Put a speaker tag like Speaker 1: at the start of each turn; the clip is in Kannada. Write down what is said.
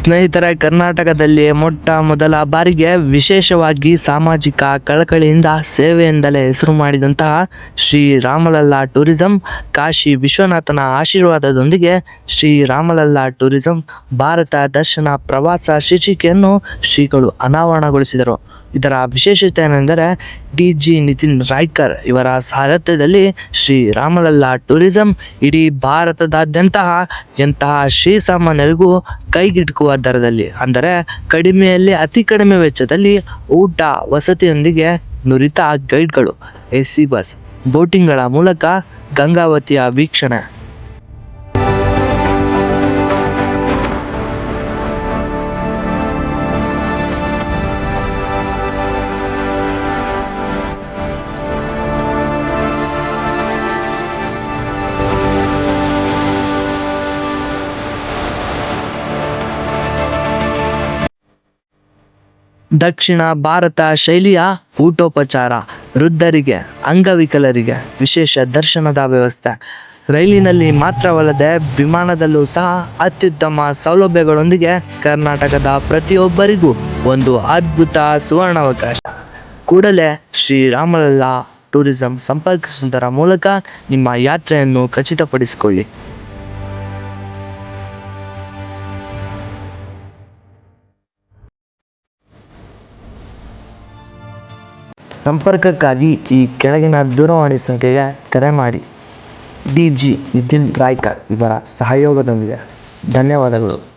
Speaker 1: ಸ್ನೇಹಿತರೆ, ಕರ್ನಾಟಕದಲ್ಲಿ ಮೊಟ್ಟ ಮೊದಲ ಬಾರಿಗೆ ವಿಶೇಷವಾಗಿ ಸಾಮಾಜಿಕ ಕಳಕಳಿಯಿಂದ ಸೇವೆಯಿಂದಲೇ ಹೆಸರು ಮಾಡಿದಂತಹ ಶ್ರೀ ರಾಮಲಲ್ಲಾ ಟೂರಿಸಂ, ಕಾಶಿ ವಿಶ್ವನಾಥನ ಆಶೀರ್ವಾದದೊಂದಿಗೆ ಶ್ರೀ ರಾಮಲಲ್ಲಾ ಟೂರಿಸಂ ಭಾರತ ದರ್ಶನ ಪ್ರವಾಸ ಶೀರ್ಷಿಕೆಯನ್ನು ಶ್ರೀಗಳು ಅನಾವರಣಗೊಳಿಸಿದರು. ಇದರ ವಿಶೇಷತೆ ಏನೆಂದರೆ ಡಿ ಜಿ ನಿತಿನ್ ರಾಯ್ಕರ್ ಇವರ ಸಾರಥ್ಯದಲ್ಲಿ ಶ್ರೀ ರಾಮಲಲ್ಲಾ ಟೂರಿಸಂ ಇಡೀ ಭಾರತದಾದ್ಯಂತ ಎಂತಹ ಶ್ರೀಸಾಮಾನ್ಯರಿಗೂ ಕೈಗೆಟುಕುವ ದರದಲ್ಲಿ, ಅಂದರೆ ಕಡಿಮೆಯಲ್ಲಿ ಅತಿ ಕಡಿಮೆ ವೆಚ್ಚದಲ್ಲಿ ಊಟ ವಸತಿಯೊಂದಿಗೆ ನುರಿತ ಗೈಡ್ಗಳು, ಎ ಸಿ ಬಸ್ ಬೋಟಿಂಗ್ಗಳ ಮೂಲಕ ಗಂಗಾವತಿಯ ವೀಕ್ಷಣೆ. ದಕ್ಷಿಣ ಭಾರತ ಶೈಲಿಯ ಊಟೋಪಚಾರ, ವೃದ್ಧರಿಗೆ, ಅಂಗವಿಕಲರಿಗೆ ವಿಶೇಷ ದರ್ಶನದ ವ್ಯವಸ್ಥೆ. ರೈಲಿನಲ್ಲಿ ಮಾತ್ರವಲ್ಲದೆ ವಿಮಾನದಲ್ಲೂ ಸಹ ಅತ್ಯುತ್ತಮ ಸೌಲಭ್ಯಗಳೊಂದಿಗೆ ಕರ್ನಾಟಕದ ಪ್ರತಿಯೊಬ್ಬರಿಗೂ ಒಂದು ಅದ್ಭುತ ಸುವರ್ಣಾವಕಾಶ. ಕೂಡಲೇ ಶ್ರೀರಾಮಲಲ್ಲಾ ಟೂರಿಸಂ ಸಂಪರ್ಕಿಸುವುದರ ಮೂಲಕ ನಿಮ್ಮ ಯಾತ್ರೆಯನ್ನು ಖಚಿತಪಡಿಸಿಕೊಳ್ಳಿ. ಸಂಪರ್ಕಕ್ಕಾಗಿ ಈ ಕೆಳಗಿನ ದೂರವಾಣಿ ಸಂಖ್ಯೆಗೆ ಕರೆ ಮಾಡಿ. ಡಿ ಜಿ ನಿತಿನ್ ರಾಯ್ಕರ್ ಇವರ ಸಹಯೋಗದೊಂದಿಗೆ ಧನ್ಯವಾದಗಳು.